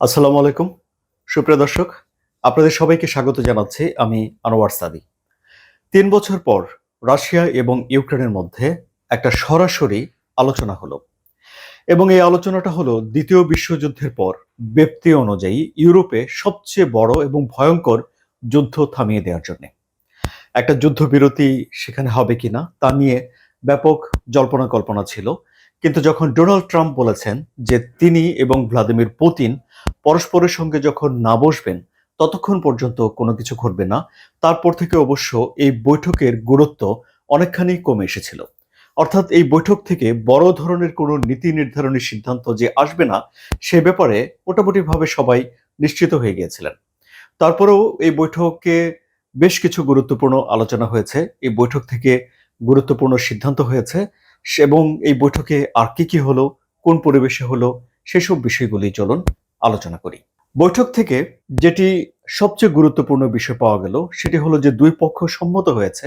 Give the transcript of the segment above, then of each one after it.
আসসালামু আলাইকুম। সুপ্রিয় দর্শক, আপনাদের সবাইকে স্বাগত জানাচ্ছি আমি আনোয়ার সাদি। তিন বছর পর রাশিয়া এবং ইউক্রেনের মধ্যে একটা সরাসরি আলোচনা হলো এবং এই আলোচনাটা হলো দ্বিতীয় বিশ্বযুদ্ধের পর ব্যক্তি অনুযায়ী ইউরোপে সবচেয়ে বড় এবং ভয়ঙ্কর যুদ্ধ থামিয়ে দেওয়ার জন্য। একটা যুদ্ধবিরতি সেখানে হবে কিনা তা নিয়ে ব্যাপক জল্পনা কল্পনা ছিল। কিন্তু যখন ডোনাল্ড ট্রাম্প বলেছেন যে তিনি এবং ভ্লাদিমির পুতিন পরস্পরের সঙ্গে যখন না বসবেন, ততক্ষণ পর্যন্ত কোনো কিছু ঘটবে না। তারপর থেকে অবশ্য এই বৈঠকের গুরুত্ব অনেকখানি কমে এসেছিল। অর্থাৎ এই বৈঠক থেকে বড় ধরনের কোনো নীতি নির্ধারণী সিদ্ধান্ত যে আসবে না, সে ব্যাপারে মোটামুটিভাবে সবাই নিশ্চিত হয়ে গিয়েছিলেন। তারপরেও এই বৈঠকে বেশ কিছু গুরুত্বপূর্ণ আলোচনা হয়েছে। এই বৈঠক থেকে গুরুত্বপূর্ণ সিদ্ধান্ত হয়েছে এবং এই বৈঠকে আর কি কি হলো, কোন পরিবেশে হলো, সেসব বিষয়গুলি চলুন আলোচনা করি। বৈঠক থেকে যেটি সবচেয়ে গুরুত্বপূর্ণ বিষয় পাওয়া গেল, সেটি হলো যে দুই পক্ষ সম্মত হয়েছে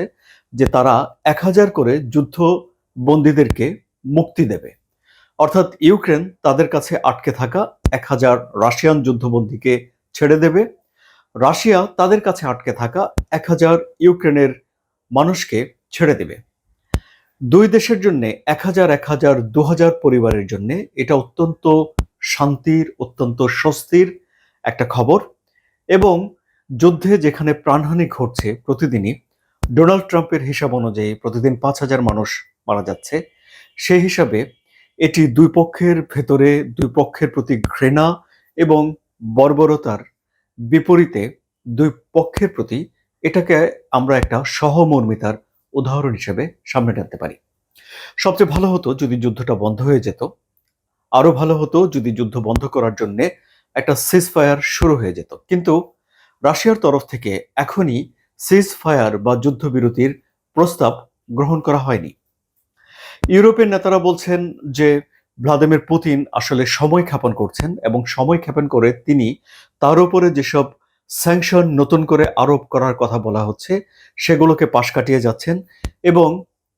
যে তারা এক হাজার করে যুদ্ধ বন্দীদেরকে মুক্তি দেবে। অর্থাৎ ইউক্রেন তাদের কাছে আটকে থাকা এক হাজার রাশিয়ান যুদ্ধবন্দীকে ছেড়ে দেবে। রাশিয়া তাদের কাছে আটকে থাকা এক হাজার ইউক্রেনের মানুষকে ছেড়ে দেবে। দুই দেশের জন্য এক হাজার এক হাজার, দু হাজার পরিবারের জন্য এটা অত্যন্ত শান্তির, অত্যন্ত স্বস্তির একটা খবর এবং যুদ্ধে যেখানে প্রাণহানি ঘটছে প্রতিদিনই, ডোনাল্ড ট্রাম্পের হিসাব অনুযায়ী প্রতিদিন পাঁচ হাজার মানুষ মারা যাচ্ছে। সেই হিসাবে এটি দুই পক্ষের ভেতরে, দুই পক্ষের প্রতি ঘৃণা এবং বর্বরতার বিপরীতে দুই পক্ষের প্রতি এটাকে আমরা একটা সহমর্মিতার উদাহরণ হিসেবে সামনে টানতে পারি। সবচেয়ে ভালো হতো যদি যুদ্ধটা বন্ধ হয়ে যেত। আরও ভালো হতো যদি যুদ্ধ বন্ধ করার জন্য একটা সিজ ফায়ার শুরু হয়ে যেত। কিন্তু রাশিয়ার তরফ থেকে এখনই সিজ ফায়ার বা যুদ্ধবিরতির প্রস্তাব গ্রহণ করা হয়নি। ইউরোপের নেতারা বলছেন যে ভ্লাদিমির পুতিন আসলে সময় ক্ষেপণ করছেন এবং সময় ক্ষেপণ করে তিনি তার উপরে যেসব স্যাংশন নতুন করে আরোপ করার কথা বলা হচ্ছে, সেগুলোকে পাশ কাটিয়ে যাচ্ছেন এবং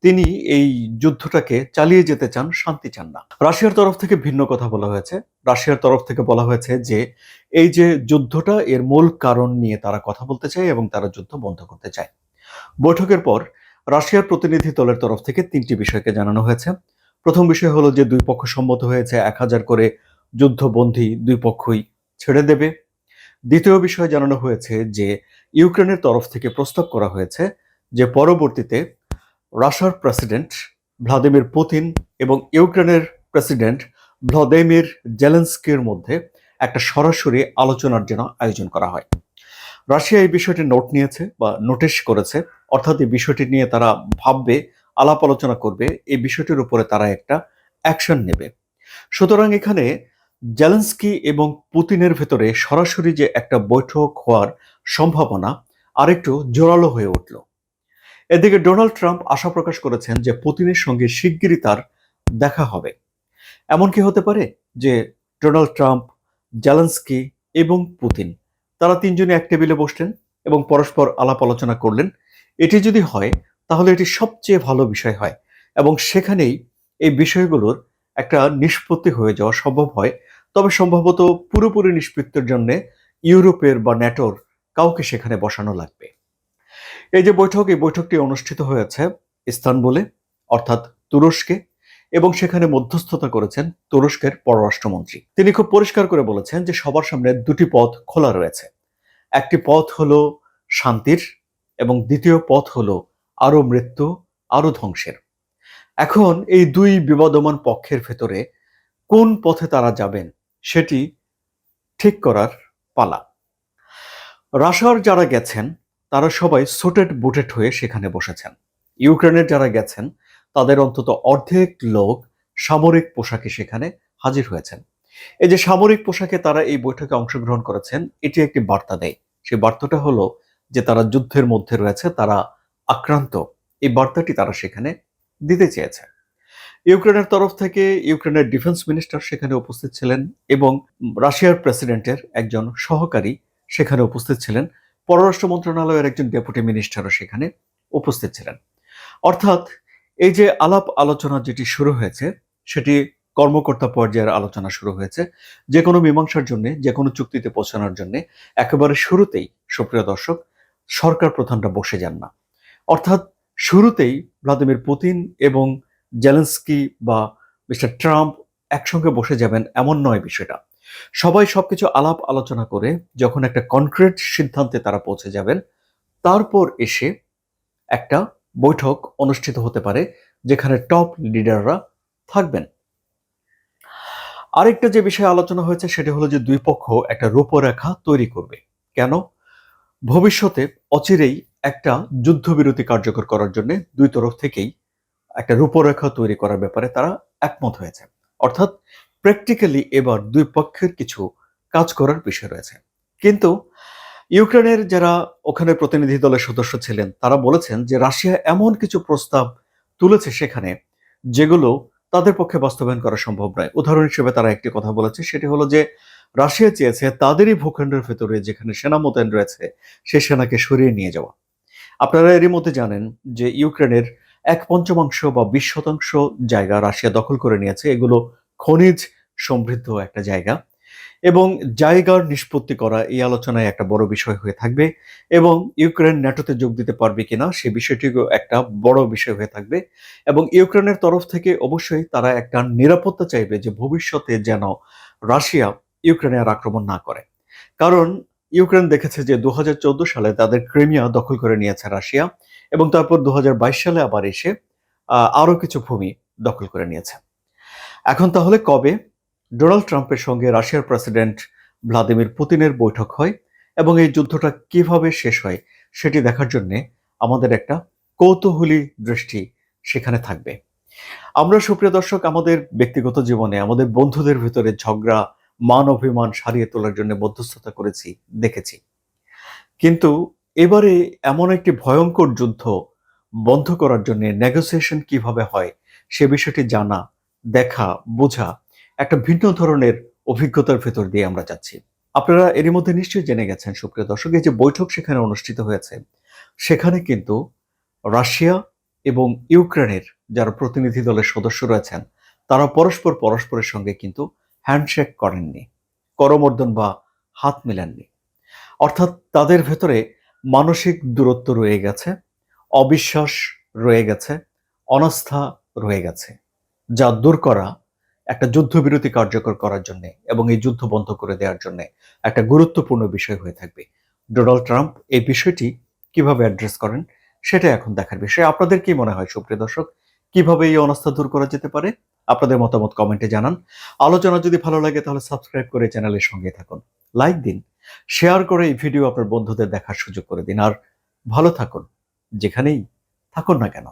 তিনি এই যুদ্ধটাকে চালিয়ে যেতে চান, শান্তি চান না। রাশিয়ার তরফ থেকে ভিন্ন কথা বলা হয়েছে। রাশিয়ার তরফ থেকে বলা হয়েছে যে, এই যে যুদ্ধটা, এর মূল কারণ নিয়ে তারা কথা বলতে চায় এবং তারা যুদ্ধ বন্ধ করতে চায়। বৈঠকের পর রাশিয়ার প্রতিনিধি দলের তরফ থেকে তিনটি বিষয়কে জানানো হয়েছে। প্রথম বিষয় হলো যে, দুই পক্ষ সম্মত হয়েছে, এক হাজার করে যুদ্ধবন্দী দুই পক্ষই ছেড়ে দেবে। দ্বিতীয় বিষয় জানানো হয়েছে যে, ইউক্রেনের তরফ থেকে প্রস্তাব করা হয়েছে যে, পরবর্তীতে রাশিয়ার প্রেসিডেন্ট ভ্লাদিমির পুতিন এবং ইউক্রেনের প্রেসিডেন্ট ভ্লাদিমির জেলেন্সকির মধ্যে একটা সরাসরি আলোচনার জন্য আয়োজন করা হয়। রাশিয়া এই বিষয়টি নোট নিয়েছে বা নোটিশ করেছে, অর্থাৎ এই বিষয়টি নিয়ে তারা ভাববে, আলাপ আলোচনা করবে, এই বিষয়টির উপরে তারা একটা অ্যাকশন নেবে। সুতরাং এখানে জেলেন্সকি এবং পুতিনের ভেতরে সরাসরি যে একটা বৈঠক হওয়ার সম্ভাবনা আরেকটু জোরালো হয়ে উঠল। এদিকে ডোনাল্ড ট্রাম্প আশা প্রকাশ করেছেন যে পুতিনের সঙ্গে শিগগিরই তার দেখা হবে। এমন কি হতে পারে যে ডোনাল্ড ট্রাম্প, জেলেন্সকি এবং পুতিন, তারা তিনজনে এক টেবিলে বসলেন এবং পরস্পর আলাপ আলোচনা করলেন? এটি যদি হয়, তাহলে এটি সবচেয়ে ভালো বিষয় হয় এবং সেখানেই এই বিষয়গুলোর একটা নিষ্পত্তি হয়ে যাওয়া সম্ভব হয়। তবে সম্ভবত পুরোপুরি নিষ্পত্তির জন্য ইউরোপের বা ন্যাটোর কাউকে সেখানে বসানো লাগবে। এই যে বৈঠক, এই বৈঠকটি অনুষ্ঠিত হয়েছে ইস্তানবুলে, অর্থাৎ তুরস্কে, এবং সেখানে মধ্যস্থতা করেছেন তুরস্কের পররাষ্ট্রমন্ত্রী। তিনি খুব পরিষ্কার করে বলেছেন যে সবার সামনে দুটি পথ খোলা রয়েছে। একটি পথ হলো শান্তির এবং দ্বিতীয় পথ হলো আরও মৃত্যু আরও ধ্বংসের। এখন এই দুই বিবাদমান পক্ষের ভেতরে কোন পথে তারা যাবেন সেটি ঠিক করার পালা। রাশার যারা গেছেন তারা সবাই সোটেড বুটেড হয়ে সেখানে বসেছেন। ইউক্রেনের যারা গেছেন, তাদের অন্তত অর্ধেক লোক সামরিক পোশাকে সেখানে হাজির হয়েছেন। এই যে সামরিক পোশাকে তারা এই বৈঠকে অংশগ্রহণ করেছেন, এটি একটি বার্তা দেয়। সেই বার্তাটা হলো যে তারা যুদ্ধের মধ্যে রয়েছে, তারা আক্রান্ত। এই বার্তাটি তারা সেখানে দিতে চেয়েছে। ইউক্রেনের তরফ থেকে ইউক্রেনের ডিফেন্স মিনিস্টার সেখানে উপস্থিত ছিলেন এবং রাশিয়ার প্রেসিডেন্টের একজন সহকারী সেখানে উপস্থিত ছিলেন। পররাষ্ট্র মন্ত্রণালয়ের একজন ডেপুটি মিনিস্টারও সেখানে উপস্থিত ছিলেন। অর্থাৎ এই যে আলাপ আলোচনা যেটি শুরু হয়েছে, সেটি কর্মকর্তা পর্যায়ের আলোচনা শুরু হয়েছে। যে কোনো মীমাংসার জন্য যে কোনো চুক্তিতে পৌঁছানোর জন্য, একেবারে শুরুতেই, সুপ্রিয় দর্শক, সরকার প্রধানরা বসে যান না। অর্থাৎ শুরুতেই ভ্লাদিমির পুতিন এবং জেলেন্সকি বা মিস্টার ট্রাম্প একসঙ্গে বসে যাবেন এমন নয় বিষয়টা। সবাই সবকিছু আলাপ আলোচনা করে যখন একটা কনক্রিট সিদ্ধান্তে তারা পৌঁছে যাবেন, তারপর এসে একটা বৈঠক অনুষ্ঠিত হতে পারে, যেখানে টপ লিডাররা থাকবেন। আরেকটা যে বিষয়ে আলোচনা হয়েছে সেটা হলো যে দুই পক্ষ একটা রূপরেখা তৈরি করবে। কেন? ভবিষ্যতে অচিরেই একটা যুদ্ধবিরতি কার্যকর করার জন্য দুই তরফ থেকেই একটা রূপরেখা তৈরি করার ব্যাপারে তারা একমত হয়েছে। অর্থাৎ প্র্যাকটিক্যালি এবার দুই পক্ষের কিছু কাজ করার বিষয় রয়েছে। কিন্তু ইউক্রেনের যারা ওখানে প্রতিনিধি দলের সদস্য ছিলেন, তারা বলেছেন যে রাশিয়া এমন কিছু প্রস্তাব তুলেছে সেখানে যেগুলো তাদের পক্ষে বাস্তবায়ন করা সম্ভব নয়। উদাহরণ হিসেবে তারা একটি কথা বলেছে, সেটি হলো যে রাশিয়া চেয়েছে তাদেরই ভূখণ্ডের ভেতরে যেখানে সেনা মোতায়েন রয়েছে, সে সেনাকে সরিয়ে নিয়ে যাওয়া। আপনারা এরই মধ্যে জানেন যে ইউক্রেনের এক পঞ্চমাংশ বা বিশ শতাংশ জায়গা রাশিয়া দখল করে নিয়েছে। এগুলো খনিজ সমৃদ্ধ একটা জায়গা এবং জায়গার নিষ্পত্তি করা এই আলোচনায় একটা বড় বিষয় হয়ে থাকবে এবং ইউক্রেন ন্যাটোতে যোগ দিতে পারবে কিনা সে বিষয়টিও একটা বড় বিষয় হয়ে থাকবে এবং ইউক্রেনের তরফ থেকে অবশ্যই তারা একটা নিরাপত্তা চাইবে যে ভবিষ্যতে যেন রাশিয়া ইউক্রেনে আর আক্রমণ না করে। কারণ ইউক্রেন দেখেছে যে দু হাজার চোদ্দ সালে তাদের ক্রিমিয়া দখল করে নিয়েছে রাশিয়া এবং তারপর দু হাজার বাইশ সালে আবার এসে আহ, আরও কিছু ভূমি দখল করে নিয়েছে। এখন তাহলে কবে? ডোনাল্ড ট্রাম্পের সঙ্গে রাশিয়ার প্রেসিডেন্ট ভ্লাদিমির পুতিনের বৈঠক হয় এবং এই যুদ্ধটা কীভাবে শেষ হয় সেটি দেখার জন্যে আমাদের একটা কৌতূহলী দৃষ্টি সেখানে থাকবে। আমরা সুপ্রিয় দর্শক, আমাদের ব্যক্তিগত জীবনে, আমাদের বন্ধুদের ভিতরে ঝগড়া, মান অভিমান সারিয়ে তোলার জন্য মধ্যস্থতা করেছি, দেখেছি। কিন্তু এবারে এমন একটি ভয়ঙ্কর যুদ্ধ বন্ধ করার জন্য নেগোসিয়েশন কীভাবে হয় সে বিষয়টি জানা দেখা, বোঝা একটা ভিন্ন ধরনের অভিজ্ঞতার ভেতর দিয়ে আমরা যাচ্ছি। আপনারা এরই মধ্যে নিশ্চয়ই জেনে গেছেন, সুপ্রিয় দর্শক, এই যে বৈঠক সেখানে অনুষ্ঠিত হয়েছে। সেখানে কিন্তু রাশিয়া এবং ইউক্রেনের যারা প্রতিনিধি দলের সদস্য রয়েছেন, তারা পরস্পর পরস্পরের সঙ্গে কিন্তু হ্যান্ডশেক করেননি, করমর্দন বা হাত মেলাননি। অর্থাৎ তাদের ভেতরে মানসিক দূরত্ব রয়ে গেছে, অবিশ্বাস রয়ে গেছে, অনাস্থা রয়ে গেছে। যা দূর করা একটা যুদ্ধবিরতি কার্যকর করার জন্য এবং এই যুদ্ধ বন্ধ করে দেওয়ার জন্য একটা গুরুত্বপূর্ণ বিষয় হয়ে থাকবে। ডোনাল্ড ট্রাম্প এই বিষয়টি কীভাবে অ্যাড্রেস করেন সেটা এখন দেখার বিষয়। আপনাদের কি মনে হয়, সুপ্রিয় দর্শক, কীভাবে এই অনাস্থা দূর করা যেতে পারে? আপনাদের মতামত কমেন্টে জানান। আলোচনা যদি ভালো লাগে তাহলে সাবস্ক্রাইব করে চ্যানেলের সঙ্গে থাকুন। লাইক দিন, শেয়ার করে এই ভিডিও আপনার বন্ধুদের দেখার সুযোগ করে দিন। আর ভালো থাকুন, যেখানেই থাকুন না কেন।